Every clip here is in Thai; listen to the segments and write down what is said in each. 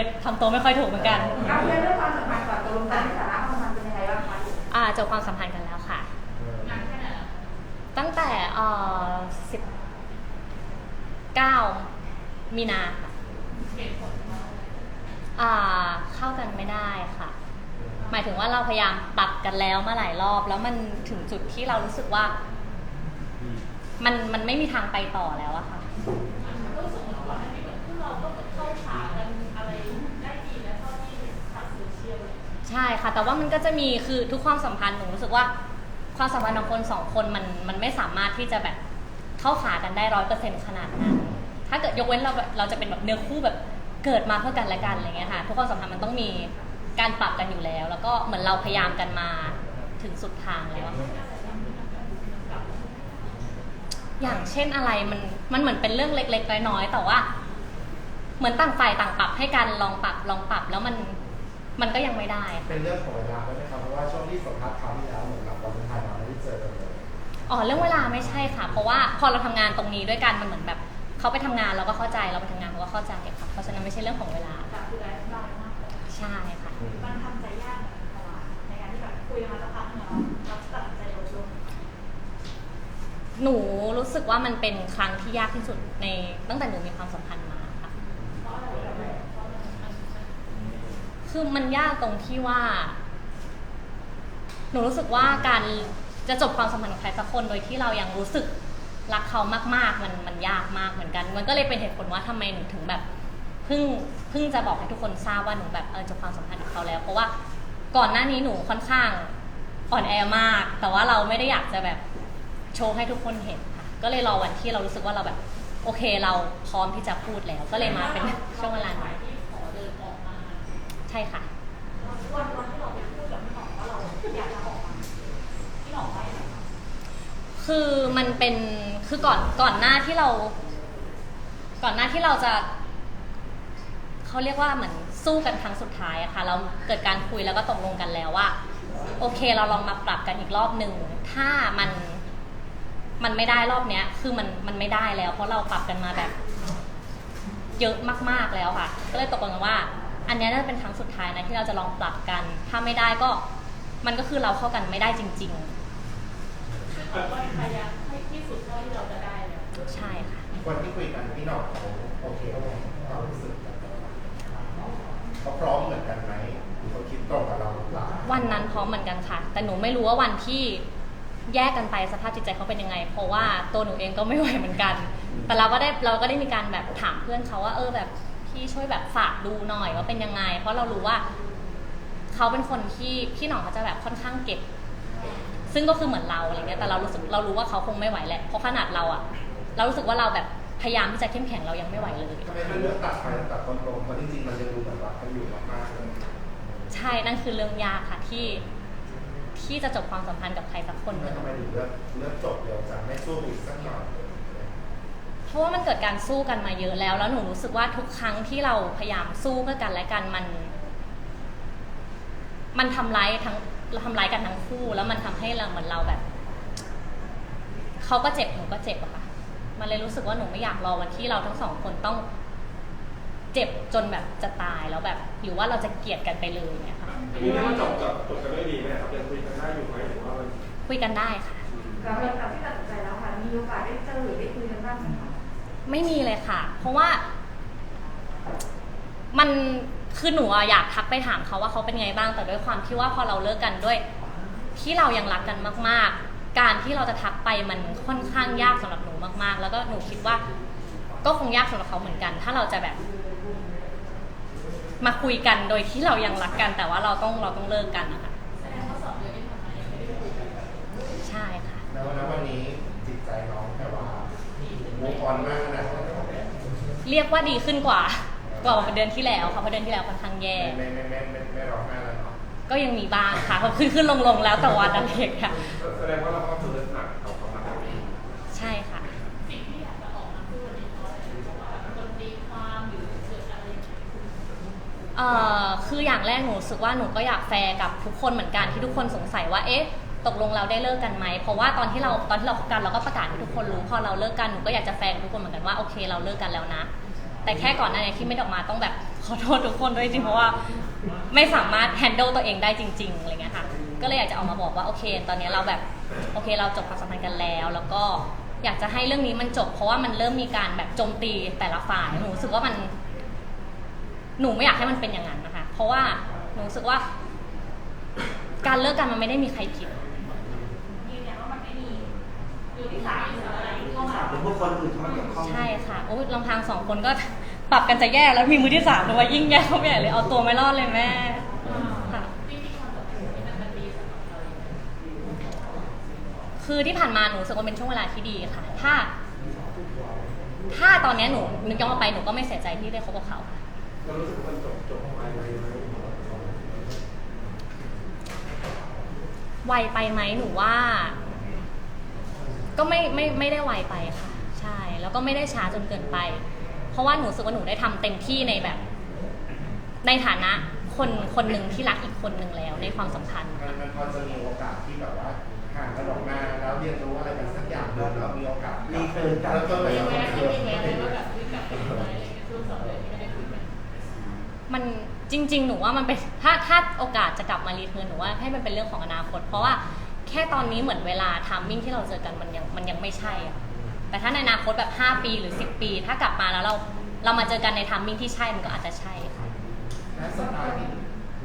เลยทำตัวไม่ค่อยถูกเหมือนกัน เอาเรื่องความสัมพันธ์ก่อนตกลงกันที่สาระความสัมพันธ์เป็นยังไงบ้างคะอ่าจบความสัมพันธ์กันแล้วค่ะนานแค่ไหนแล้วตั้งแต่เอ่อสิบเก้ามีนาค่ะเหตุผลว่าอ่าเข้ากันไม่ได้ค่ะ หมายถึงว่าเราพยายามปรับกันแล้วมาหลายรอบ แล้วมันถึงจุดที่เรารู้สึกว่า มันมันไม่มีทางไปต่อแล้วอะค่ะก็ ใช่ค่ะ แต่ว่ามันก็จะมีคือทุกความสัมพันธ์หนูรู้สึกว่าความสัมพันธ์ของคนสองคนมันมันไม่สามารถที่จะแบบเข้าขากันได้ร้อยเปอร์เซ็นต์ขนาดนั้น ถ้าเกิดยกเว้นเราเราจะเป็นแบบเนื้อคู่แบบเกิดมาเพื่อกันและกันอะไรเงี้ยค่ะ ทุกความสัมพันธ์มันต้องมีการปรับกันอยู่แล้ว แล้วก็เหมือนเราพยายามกันมาถึงสุดทางแล้วอย่างเช่นอะไรมันมันเหมือนเป็นเรื่องเล็ก ๆ น้อยๆแต่ว่า เหมือนต่างฝ่ายต่างปรับให้กันลองปรับลองปรับแล้วมัน มันก็ยังไม่ได้ค่ะเป็นเรื่องของเวลาได้ไหมครับเพราะว่าช่วงที่สัมภาษณ์คราวที่แล้วเหมือนกับวันไทยเราไม่ได้เจอกันเลยอ๋อเรื่องเวลาไม่ใช่ค่ะ เพราะว่าพอเราทำงานตรงนี้ด้วยกันมันเหมือนแบบเขาไปทำงานเราก็เข้าใจเราไปทำงานเขาก็เข้าใจค่ะเพราะฉะนั้นไม่ใช่เรื่องของเวลาแต่คือไลฟ์สไตล์มากกว่าใช่ค่ะมันทำใจยากเหมือนกันค่ะในการที่แบบคุยกันมาสักพักหนึ่งแล้วเราตัดสินใจลดลงหนูรู้สึกว่ามันเป็นครั้งที่ยากที่สุดในตั้งแต่หนูมีความสัมพันธ์มาค่ะ เพราะอะไรแบบไหนเพราะมันมันมัน คือมันยากตรงที่ว่า หนูรู้สึกว่าการจะจบความสัมพันธ์กับใครสักคนโดยที่เรายังรู้สึกรักเขามากๆ มันมันยากมากเหมือนกัน มันก็เลยเป็นเหตุผลว่าทำไมหนูถึงแบบเพิ่งเพิ่งจะบอกให้ทุกคนทราบว่าหนูแบบเออจบความสัมพันธ์กับเขาแล้ว เพราะว่าก่อนหน้านี้หนูค่อนข้างอ่อนแอมาก แต่ว่าเราไม่ได้อยากจะแบบโชว์ให้ทุกคนเห็นค่ะ ก็เลยรอวันที่เรารู้สึกว่าเราแบบ โอเคเราพร้อมที่จะพูดแล้ว ก็เลยมาเป็นช่วงเวลานี้ ที่ขอเดินออกมา ใช่ค่ะ วันวันที่เราไปพูดกับพี่หนองว่าเราอยากจะออกมาพี่หนองไปไหนคะคือมันเป็นคือก่อนก่อนหน้าที่เรา ก่อนหน้าที่เราจะเขาเรียกว่าเหมือนสู้กันครั้งสุดท้ายอะค่ะเราเกิดการคุยแล้วก็ตกลงกันแล้วว่า โอเคเราลองมาปรับกันอีกรอบหนึ่งถ้ามันมันไม่ได้รอบเนี้ย คือมันมันไม่ได้แล้ว เพราะเราปรับกันมาแบบ เยอะมากๆแล้วค่ะ ก็เลยตกลงกันว่า อันเนี้ยน่าจะเป็นครั้งสุดท้ายนะที่เราจะลองปรับกัน ถ้าไม่ได้ก็มันก็คือเราเข้ากันไม่ได้จริงคือขอว่าพยายามให้ที่สุดเท่าที่เราจะได้เลยๆ ใช่ค่ะ วันที่คุยกันพี่หน่องเขาโอเคเขาบอกความรู้สึกกันเขาพร้อมเหมือนกันไหมหรือเขาคิดตรงกับเราหรือเปล่าวันนั้นพร้อมเหมือนกันค่ะ แต่หนูไม่รู้ว่าวันที่แยกกันไปสภาพจิตใจเขาเป็นยังไง เพราะว่าตัวหนูเองก็ไม่ไหวเหมือนกัน แต่เราก็ได้เราก็ได้มีการแบบถามเพื่อนเขาว่าเออแบบ พี่ช่วยแบบฝากดูหน่อยว่าเป็นยังไง เพราะเรารู้ว่า เขาเป็นคนที่พี่หน่องเขาจะแบบค่อนข้างเก็บ ซึ่งก็คือเหมือนเราอะไรเงี้ยแต่เรารู้สึกเรารู้ว่าเขาคงไม่ไหวแหละเพราะขนาดเราอะเรารู้สึกว่าเราแบบพยายามที่จะเข้มแข็งเรายังไม่ไหวเลย ทำไมถึงเลือกตัดไปตัดตรงๆเพราะจริงๆมันยังดูเหมือนรักกันอยู่มากๆเลยใช่นั่นคือเรื่องยากค่ะที่ ที่จะจบความสัมพันธ์กับใครสักคนหนึ่งทำไมถึงเลือกเลือกจบเดียวจังไม่สู้อีกสักหน่อย เพราะว่ามันเกิดการสู้กันมาเยอะแล้ว แล้วหนูรู้สึกว่าทุกครั้งที่เราพยายามสู้เพื่อกันและกันมัน มันทำร้ายทั้งทำร้ายกันทั้งคู่ แล้วมันทำให้เราเหมือนเราแบบเขาก็เจ็บหนูก็เจ็บอะค่ะ มันเลยรู้สึกว่าหนูไม่อยากรอวันที่เราทั้งสองคนต้อง เจ็บจนแบบจะตายแล้วแบบหรือว่าเราจะเกลียดกันไปเลยเนี่ยค่ะอันนี้เรียกว่าจบกับจบกันด้วยดีไหมครับยังคุยกันได้อยู่ไหมหรือว่ามันคุยกันได้ค่ะหลังจากที่ตัดสินใจแล้วค่ะมีโอกาสได้เจอหรือได้คุยกันบ้างไหมคะ ไม่มีเลยค่ะ เพราะว่า มันคือหนูอะอยากทักไปถามเขาว่าเขาเป็นไงบ้าง แต่ด้วยความที่ว่าพอเราเลิกกันด้วย ที่เรายังรักกันมาก ๆ การที่เราจะทักไปมันค่อนข้างยากสำหรับหนูมาก ๆ แล้วก็หนูคิดว่า ก็คงยากสำหรับเขาเหมือนกัน ถ้าเราจะแบบ มาคุยกันโดยที่เรายังรักกัน แต่ว่าเราต้องเราต้องเลิกกันนะคะแสดงว่าสองเดือนที่ผ่านมายังไม่ได้คุยกันใช่ค่ะ แล้ววันวันนี้จิตใจน้องแต่ว่า มูฟออนมากขนาดไหนเรียกว่าดีขึ้นกว่า กว่าเดือนที่แล้วค่ะเพราะเดือนที่แล้วค่อนข้างแย่ ไม่ไม่ไม่ไม่ไม่ร้องไห้แล้วเนาะก็ยังมีบ้างค่ะเพราะขึ้นขึ้นลงลงแล้วแต่วันอะไรอย่างเงี้ยค่ะแสดงว่าเราก็คือหนักกับความรักนี้ใช่ค่ะ สิ่งที่อยากจะออกมาพูดวันนี้เพราะอะไรเพราะว่าคนตีความหรือเกิดอะไรอย่างเงี้ยเอ่อคืออย่างแรกหนูรู้สึกว่าหนูก็อยากแฟร์กับทุกคนเหมือนกันที่ทุกคนสงสัยว่าเอ๊ะ ตกลงเราได้เลิกกันไหม เพราะว่าตอนที่เราตอนที่เราคบกันเราก็ประกาศให้ทุกคนรู้ พอเราเลิกกันหนูก็อยากจะแฟนทุกคนเหมือนกันว่าโอเคเราเลิกกันแล้วนะ แต่แค่ก่อนหน้านี้ที่ไม่ได้ออกมาต้องแบบขอโทษทุกคนด้วยจริงๆเพราะว่าไม่สามารถ handle ตัวเองได้จริงๆอะไรเงี้ยค่ะ ก็เลยอยากจะออกมาบอกว่าโอเค ตอนนี้เราแบบโอเคเราจบความสัมพันธ์กันแล้ว แล้วก็อยากจะให้เรื่องนี้มันจบ เพราะว่ามันเริ่มมีการแบบโจมตีแต่ละฝ่ายหนูรู้สึกว่ามัน หนูไม่อยากให้มันเป็นอย่างนั้นนะคะ เพราะว่าหนูรู้สึกว่า การเลิกกันมันไม่ได้มีใครผิด ยืนยันว่ามันไม่มี อยู่ที่สามหรืออะไรเข้ามาหรือบุคคลอื่นเข้ามาเกี่ยวข้องใช่ค่ะโอ้ยลำพังสองคนก็ ปรับกันจะแย่แล้วมีมือที่สามด้วยยิ่งแย่เข้าไปใหญ่เลยเอาตัวไม่รอดเลยแม่ค่ะคือที่ผ่านมาหนูรู้สึกว่าเป็นช่วงเวลาที่ดีค่ะ ถ้า ถ้าตอนเนี้ยหนูนึกย้อนกลับไปหนูก็ไม่เสียใจที่ได้คบกับเขา เรารู้สึกว่ามันจบจบไปไหมไวไปไหมหนูว่า ก็ไม่ไม่ไม่ได้ไวไปค่ะ ใช่ แล้วก็ไม่ได้ช้าจนเกินไป เพราะว่าหนูรู้สึกว่าหนูได้ทำเต็มที่ในแบบ ในฐานะคนคนหนึ่งที่รักอีกคนหนึ่งแล้วในความสัมพันธ์มันมันพอจะมีโอกาสที่แบบว่าห่างกันออกมาแล้วเรียนรู้อะไรกันสักอย่างหนึ่งแล้วมีโอกาสรีเทิร์นกันแล้วก็ไปมีเอาแวะเพื่ที่อนมีแวะเลยว่าแบบคุยกับเป็นอะไรอะไรเงี้ยช่วงสองเดือนที่ไม่ได้คุยกันมันจริง ๆ หนูว่ามันเป็นถ้าถ้าโอกาสจะกลับมารีเทิร์นหนูว่าให้มันเป็นเรื่องของอนาคต เพราะว่า แค่ตอนนี้เหมือนเวลาทามมิ่งที่เราเจอกันมันยังมันยังไม่ใช่อะแต่ถ้าในอนาคตแบบ 5 ปีหรือ 10 ปี ถ้ากลับมาแล้วเราเรามาเจอกันในทามมิ่งที่ใช่มันก็อาจจะใช่ค่ะและสไตล์ที่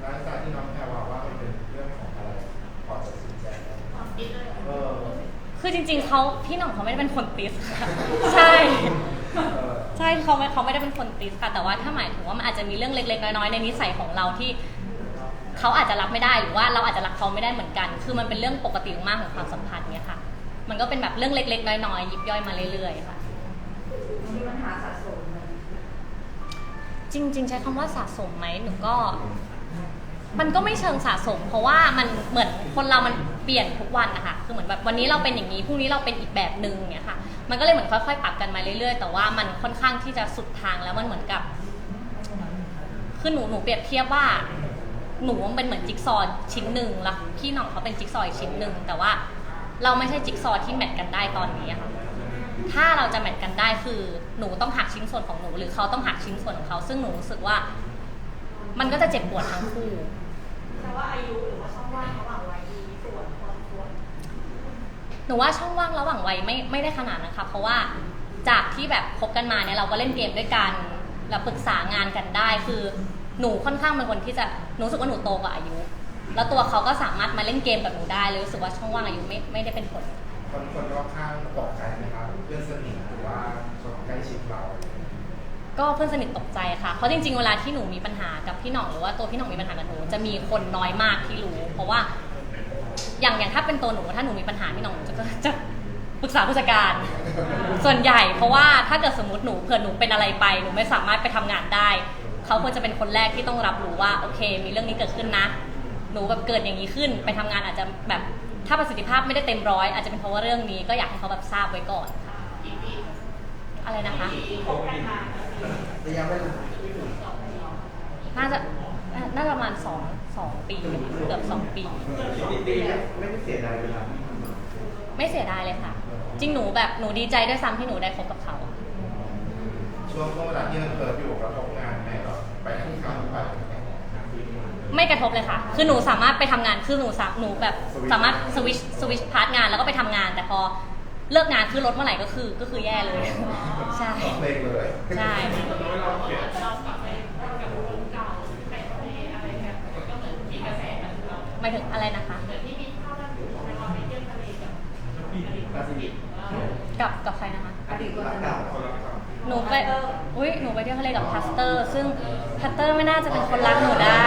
ไลฟ์สไตล์ที่น้องแพรว่าว่ามันเป็นเรื่องของอะไรพอจะสนใจไหมความคิดเลยเออคือจริง ๆเขาพี่หน่องเขาไม่ได้เป็นคนติสค่ะใช่ เออ ใช่เขาไม่เขาไม่ได้เป็นคนติสค่ะแต่ว่าถ้าหมายถึงว่ามันอาจจะมีเรื่องเล็กๆน้อยๆในนิสัยของเราที่ เขาอาจจะรับไม่ได้หรือว่าเราอาจจะรักเขาไม่ได้เหมือนกัน คือมันเป็นเรื่องปกติมากของความสัมพันธ์เนี่ยค่ะ มันก็เป็นแบบเรื่องเล็กๆน้อยๆยิบย่อยมาเรื่อยๆค่ะ มีปัญหาสะสมไหมจริง ๆ ใช้คำว่าสะสมไหมหนูก็ มันก็ไม่เชิงสะสม เพราะว่ามันเหมือนคนเรามันเปลี่ยนทุกวันนะคะคือเหมือนแบบวันนี้เราเป็นอย่างนี้พรุ่งนี้เราเป็นอีกแบบหนึ่งเนี่ยค่ะ มันก็เลยเหมือนค่อยๆปรับกันมาเรื่อยๆ แต่ว่ามันค่อนข้างที่จะสุดทางแล้วมันเหมือนกับคือหนูหนูเปรียบเทียบว่า หนูมันเป็นเหมือนจิ๊กซอว์ชิ้นหนึ่งแล้วพี่หน่องเขาเป็นจิ๊กซอว์อีกชิ้นหนึ่งแต่ว่าเราไม่ใช่จิ๊กซอว์ที่แมทกันได้ตอนนี้อะค่ะถ้าเราจะแมทกันได้คือหนูต้องหักชิ้นส่วนของหนู หรือเขาต้องหักชิ้นส่วนของเขา ซึ่งหนูรู้สึกว่า มันก็จะเจ็บปวดทั้งคู่แต่ว่าอายุหรือว่าช่องว่างระหว่างวัยมีส่วนพอสมควรหนูว่าช่องว่างระหว่างวัยไม่ไม่ได้ขนาดนะคะเพราะว่าจากที่แบบคบกันมาเนี่ยเราก็เล่นเกมด้วยกันเราปรึกษางานกันได้คือ หนูค่อนข้างเป็นคนที่จะหนูรู้สึกว่าหนูโตกว่าอายุ แล้วตัวเขาก็สามารถมาเล่นเกมกับหนูได้เลยรู้สึกว่าช่องว่างอายุไม่ไม่ได้เป็นผล คนคนรอบข้างตกใจไหมครับเพื่อนสนิทหรือว่าคนใกล้ชิดเรา ก็เพื่อนสนิทตกใจค่ะ เพราะจริงๆ เวลาที่หนูมีปัญหากับพี่หน่องหรือว่าตัวพี่หน่องมีปัญหากับหนูจะมีคนน้อยมากที่รู้ เพราะว่า อย่างอย่างถ้าเป็นตัวหนูถ้าหนูมีปัญหาพี่หน่องหนูจะจะจะปรึกษาผู้จัดการ ส่วนใหญ่ เพราะว่าถ้าเกิดสมมติหนูเผื่อหนูเป็นอะไรไปหนูไม่สามารถไปทำงานได้ เขาควรจะเป็นคนแรกที่ต้องรับรู้ว่าโอเค มีเรื่องนี้เกิดขึ้นนะ หนูแบบเกิดอย่างนี้ขึ้น ไปทำงานอาจจะแบบถ้าประสิทธิภาพไม่ได้เต็มร้อยอาจจะเป็นเพราะว่าเรื่องนี้ก็อยากให้เขาแบบทราบไว้ก่อนกี่ปีอะไรนะคะที่คบกันมาระยะเวลาน่าจะน่าน่าจะประมาณสองสองปีเกือบสองปีปีเนี่ยไม่ได้เสียดายเวลาที่ผ่านมาไม่เสียดายเลยค่ะ จริงหนูแบบหนูดีใจด้วยซ้ำที่หนูได้คบกับเขา ช่วงช่วงเวลาที่เราเปิดอยู่กับทำงานแม่ก็ไปทำงานไป ไม่กระทบเลยค่ะ คือหนูสามารถไปทำงาน คือหนูสาหนูแบบสามารถสวิชสวิชพาร์ทงานแล้วก็ไปทำงาน แต่พอเลิกงานขึ้นรถเมื่อไหร่ก็คือก็คือแย่เลย ใช่ เพลงเลยใช่เรากลับไปกับคนเก่าไปทะเลอะไรแบบก็เหมือนมีกระแสแบบเราหมายถึงอะไรนะคะเหมือนที่มีข้าวด้านหลังเราไปเที่ยวทะเลกับอดีตราศีกับกับใครนะคะ อดีตคนรักสนิเก่าทคนละครับ หนูไปอุ้ยหนูไปเที่ยวทะเลกับพัสเตอร์ ซึ่งพัสเตอร์ไม่น่าจะเป็นคนรักหนูได้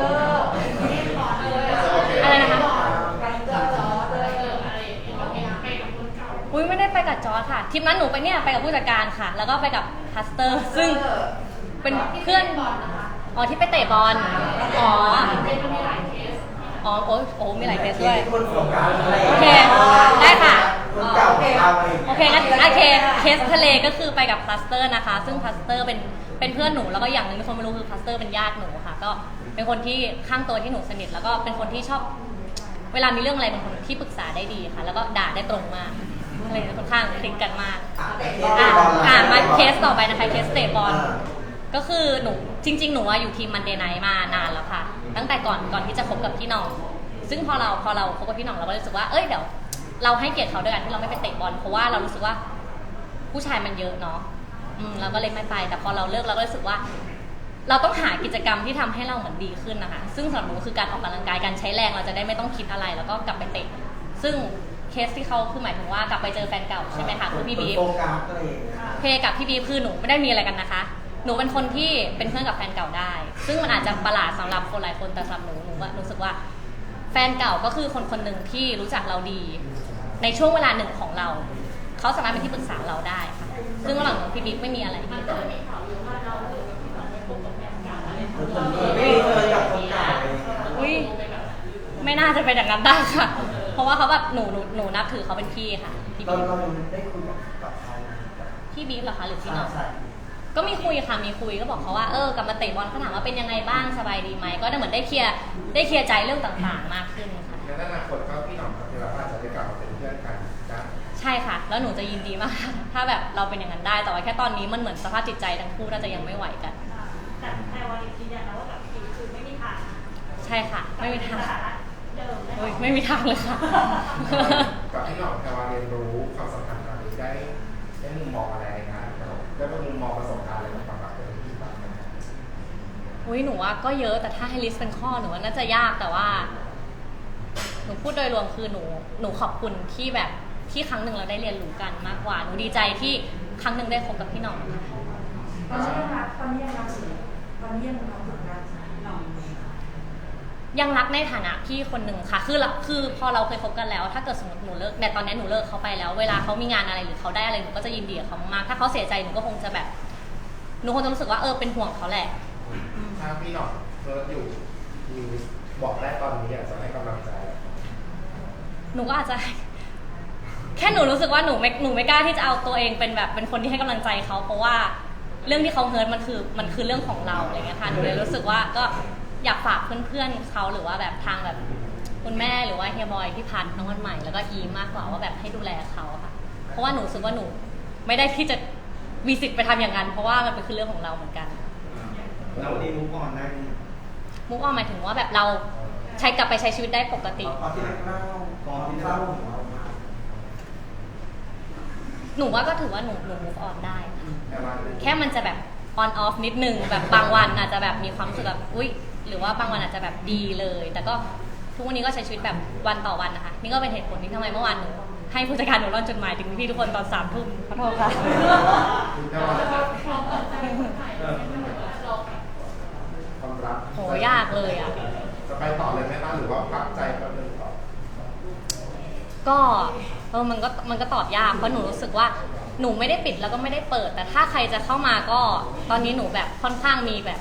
เอออะไรนะคะกันเกือบล้อเลยเอออะไรอย่างเงี้ยเราไปไปกับคนเก่าอุ้ยไม่ได้ไปกับจอร์จค่ะทริปนั้นหนูไปเนี่ยไปกับผู้จัดการค่ะ แล้วก็ไปกับพัสเตอร์ ซึ่งเป็นเพื่อนบอลนะคะอ๋อที่ไปเตะบอลอ๋อเป็นมันมีหลายเคสอ๋อโอ้ยโอ้มีหลายเคสด้วยคนสงการอะไรโอเคได้ค่ะ คนเก่าของเราเองโอเคงั้นโอเคเคสทะเลก็คือไปกับพลาสเตอร์นะคะ ซึ่งพลาสเตอร์เป็นเป็นเพื่อนหนูแล้วก็อย่างหนึ่งที่คนไม่รู้คือพลาสเตอร์เป็นญาติหนูค่ะ ก็เป็นคนที่ข้างตัวที่หนูสนิท แล้วก็เป็นคนที่ชอบ เวลามีเรื่องอะไรเป็นคนที่ปรึกษาได้ดีค่ะ แล้วก็ด่าได้ตรงมากเลยค่อนข้างคลิกกันมากอะอะบอลอะมาบลเคสต่อไปนะคะเคสเตะบอลอ่าก็คือหนูจริง ๆ หนูว่าอยู่ทีมมันเดย์ไนท์มานานแล้วค่ะ ตั้งแต่ก่อนก่อนที่จะคบกับพี่หน้อง ซึ่งพอเราพอเราคบกับพี่หน้องเราก็รู้สึกว่าเอ้ยเดี๋ยว เราให้เกียรติเขาด้วยกันที่เราไม่ไปเตะบอลเพราะว่าเรารู้สึกว่าผู้ชายมันเยอะเนาะอืมเราก็เลยไม่ไป แต่พอเราเลิกเราก็รู้สึกว่า เราต้องหากิจกรรมที่ทำให้เราเหมือนดีขึ้นนะคะ ซึ่งสำหรับหนูคือการออกกำลังกายการใช้แรงเราจะได้ไม่ต้องคิดอะไรแล้วก็กลับไปเตะ ซึ่งเคสที่เขาคือหมายถึงว่ากลับไปเจอแฟนเก่าใช่ไหมคะคือพี่บีฟ โฟกัสอะไรอย่างเงี้ยเพกับพี่บีฟคือหนูไม่ได้มีอะไรกันนะคะ หนูเป็นคนที่เป็นเพื่อนกับแฟนเก่าได้ ซึ่งมันอาจจะประหลาดสำหรับคนหลายคนแต่สำหรับหนูหนูว่ารู้สึกว่า แฟนเก่าก็คือคนคนหนึ่งที่รู้จักเราดี ในช่วงเวลาหนึ่งของเรา เขาสามารถเป็นที่ปรึกษาเราได้ค่ะ ซึ่งระหว่างหนูกับพี่บิ๊กไม่มีอะไรมันที่ก็เกิดมีข่าวอยู่ว่าเราเออที่แบบไปพบกับแฟนเก่าอะไรผมไม่เคยกับคนเก่าอะไรอย่างเงี้ยอุ้ยไม่น่าจะเป็นอย่างนั้นได้ค่ะ เพราะว่าเขาแบบหนูหนูหนูนับถือเขาเป็นพี่ค่ะพี่เราบิ๊กเรายังได้คุยกับกับเขาไหมกับพี่บิ๊กเหรอคะหรือพี่น้อง ใช่ก็มีคุยค่ะมีคุยก็บอกเขาว่าเออกลับมาเตะบอลเขาถามว่าเป็นยังไงบ้างสบายดีไหมก็ได้เหมือนได้เคลียร์ได้เคลียร์ใจเรื่องต่างๆ มากขึ้นค่ะในอนาคตก็ ใช่ค่ะ แล้วหนูจะยินดีมาก ถ้าแบบเราเป็นอย่างนั้นได้ แต่ว่าแค่ตอนนี้มันเหมือนสภาพจิตใจทั้งคู่น่าจะยังไม่ไหวกัน แต่แต่วันนี้ยืนยันนะว่าแบบคือคือไม่มีทางใช่ค่ะ ไม่มีทางสถานะเดิมแน่นโอ้อยนไม่มีทางเลยค่ะ กับพี่หน่องแพรวาเรียนรู้ความสัมพันธ์ครั้งนี้ได้ได้มุมมองอะไรนะได้เป็นมุมมองประสบการณ์อะไรในความรักของพี่บ้างไหมอุ้ยหนูว่าก็เยอะแต่ถ้าให้ลิสต์เป็นข้อหนูว่าน่าจะยากแต่ว่า หนูพูดโดยรวมคือหนู หนูขอบคุณที่แบบ ที่ครั้งหนึ่งเราได้เรียนรู้กันมากกว่าหนูดีใจที่ครั้งหนึ่งได้คบกับพี่หน้องค่ะตอนนี้ยังรักตอนนี้ยังรักอยู่ตอนนี้ยังรักอยู่รักหน่องยังรักในฐานะพี่คนหนึ่งค่ะ คือละคือพอเราเคยคบกันแล้ว ถ้าเกิดสมมติหนูเลิกเนี่ตอนนี้หนูเลิกเขาไปแล้ว เวลาเขามีงานอะไรหรือเขาได้อะไรหนูก็จะยินดีกับเขามาก ถ้าเขาเสียใจหนูก็คงจะแบบ หนูคงจะรู้สึกว่าเออเป็นห่วงเขาแหละ ถ้าพี่หน่องเพิร์ดอยู่มีบอกได้ตอนนี้อยากจะให้กำลังใจ หนูก็อาจจะ แค่หนูรู้สึกว่าหนูไม่หนูไม่กล้าที่จะเอาตัวเองเป็นแบบเป็นคนที่ให้กำลังใจเขาเพราะว่าเรื่องที่เขาเฮิร์ตมันคือมันคือเรื่องของเราอะไรเงี้ยค่ะหนูเลยรู้สึกว่าก็อยากฝากเพื่อนๆเขาหรือว่าแบบทางแบบคุณแม่หรือว่าเฮียบอยพี่พันธ์น้องวันใหม่แล้วก็อีมมากกว่าว่าแบบให้ดูแลเขาอะค่ะ เพราะว่าหนูรู้สึกว่าหนูไม่ได้ที่จะมีสิทธิ์ไปทำอย่างนั้น เพราะว่ามันเป็นคือเรื่องของเราเหมือนกันแล้ววันนี้มุกออนได้ไหมมุกออนหมายถึงว่าแบบเราใช้กลับไปใช้ชีวิตได้ปกติ ตอนที่เล่าตอนที่เล่าของเรามา หนูว่าก็ถือว่าหนูหนู move on ได้ค่ะแพรวาแค่มันจะแบบ on off นิดนึงแบบบางวันอาจจะแบบมีความรู้สึกแบบอุ้ยหรือว่าบางวันอาจจะแบบดีเลย แต่ก็ทุกวันนี้ก็ใช้ชีวิตแบบวันต่อวันนะคะ นี่ก็เป็นเหตุผลที่ทำไมเมื่อวานหนูให้ผู้จัดการหนูร่อนจดหมายถึงพี่ทุกคนตอนสามทุ่มขอโทษค่ะคุณแพรวาความรักโหยากเลยอะ จะไปต่อเลยไหมคะหรือว่าพักใจแป๊บนึงก่อน ก็ เออมันก็มันก็ตอบยากเพราะหนูรู้สึกว่าหนูไม่ได้ปิดแล้วก็ไม่ได้เปิด แต่ถ้าใครจะเข้ามาก็ ตอนนี้หนูแบบค่อนข้างมีแบบ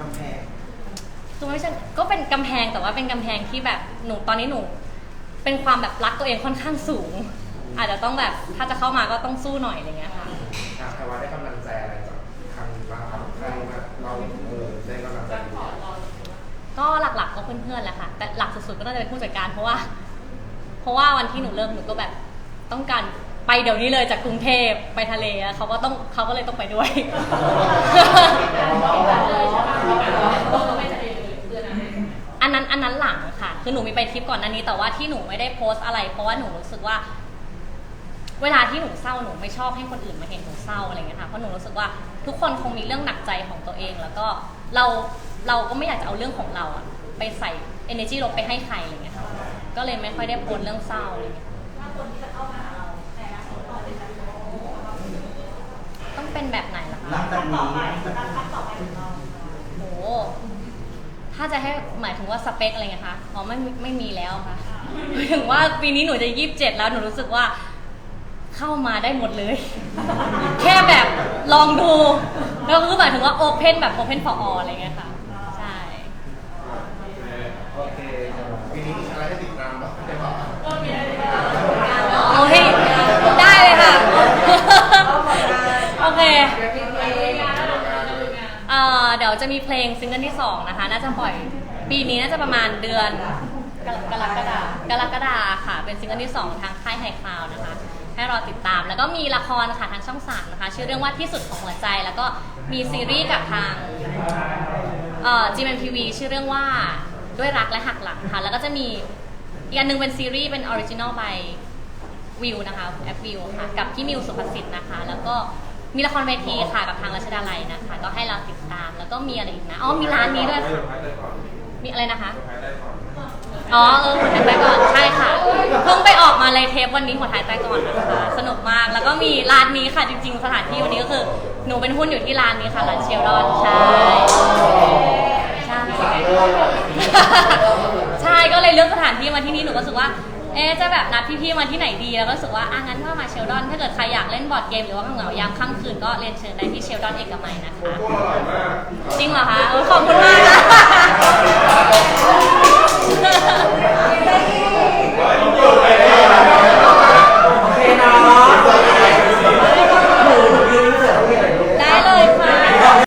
กำแพงคือไม่ใช่ก็เป็นกำแพงแต่ว่าเป็นกำแพงที่แบบหนูตอนนี้หนู เป็นความแบบรักตัวเองค่อนข้างสูง อาจจะต้องแบบถ้าจะเข้ามาก็ต้องสู้หน่อยอะไรเงี้ยค่ะอะแพรวาได้กำลังใจอะไรจากทางบ้างครับใครมาเราเออได้กำลังใจดีก็หลักๆก็เพื่อนๆแหละค่ะ แต่หลักสุดๆก็น่าจะเป็นผู้จัดการเพราะว่า เพราะว่าวันที่หนูเริ่มหนูก็แบบต้องการไปเดี๋ยวนี้เลยจากกรุงเทพไปทะเลอะเขาก็ต้องเขาก็เลยต้องไปด้วย อันนั้นอันนั้นหลังค่ะ คือหนูมีไปทริปก่อนหน้านี้ แต่ว่าที่หนูไม่ได้โพสต์อะไร เพราะว่าหนูรู้สึกว่า เวลาที่หนูเศร้าหนูไม่ชอบให้คนอื่นมาเห็นหนูเศร้าอะไรเงี้ยค่ะเพราะหนูรู้สึกว่าทุกคนคงมีเรื่องหนักใจของตัวเอง แล้วก็เราเราก็ไม่อยากจะเอาเรื่องของเราอะไปใส่ energy ลบไปให้ใครอะไรเงี้ย ก็เลยไม่ค่อยได้โพสต์เรื่องเศร้าอะไรเงี้ยถ้าคนที่จะเข้ามาหาเราในอนาคตต่อไปจะต้องเป็นแบบไหนล่ะหลัคะ งจากต่อนี้ไปการคัดต่อไปของเราโห ถ้าจะให้หมายถึงว่าสเปคอะไรเงี้ยคะอ๋อไม่ไม่มีแล้วค่ะ หมายถึงว่าปีนี้หนูจะยี่สิบเจ็ดแล้วหนูรู้สึกว่า เข้ามาได้หมดเลย แค่แบบลองดู แล้วคือหมายถึงว่าโอเพนแบบโอเพน for all อะไรเงี้ยค่ะ ใช่ โอเคปีนี้มีอะไรให้ติดตามบ้างได้บอก โอเค ได้เลยค่ะ โอเคเอ่อเดี๋ยวจะมีเพลงซิงเกิลที่2นะคะ น่าจะปล่อยปีนี้น่าจะประมาณเดือนกรกรกฎากรกฎาค่ะ เป็นซิงเกิลที่2ทางค่ายไฮคลาวนะคะ ให้รอติดตาม แล้วก็มีละครค่ะทางช่องสามนะคะ ชื่อเรื่องว่าที่สุดของหัวใจ แล้วก็มีซีรีส์กับทางเอ่อ GMMTV ชื่อเรื่องว่าด้วยรักและหักหลังค่ะ แล้วก็จะมีอีกอันหนึงเป็นซีรีส์เป็นออริจินอล by วิวนะคะแอปวิวค่ะ กับพี่มิวสุภสิทธิ์นะคะ แล้วก็มีละครเวทีค่ะกับทางรัชดาลัยนะคะ ก็ให้เราติดตาม แล้วก็มีอะไรอีกนะอ๋อมีร้านนี้ด้วยค่ะมีอะไรนะคะ อ๋อเออหัวท้ายใต้ก่อนใช่ค่ะเพิ่งไปออกมาเลยเทปวันนี้หัวท้ายใต้ก่อนนะคะสนุกมากแล้วก็มีร้านนี้ค่ะจริง ๆ สถานที่วันนี้ก็คือหนูเป็นหุ้นอยู่ที่ร้านนี้ค่ะร้านเชลดอนใช่ใช่ใช่ก็เลยเลือกสถานที่มาที่นี่หนูก็รู้สึกว่า เอ๊จะแบบนัดพี่ๆมาที่ไหนดี แล้วก็รู้สึกว่าอะงั้นก็มาเชลดอน ถ้าเกิดใครอยากเล่นบอร์ดเกมหรือว่าเหงาๆยามค่ำคืนก็เรียนเชิญได้ที่เชลดอนเอกมัยนะคะจริงเหรอคะโอ้ขอบคุณมากนะ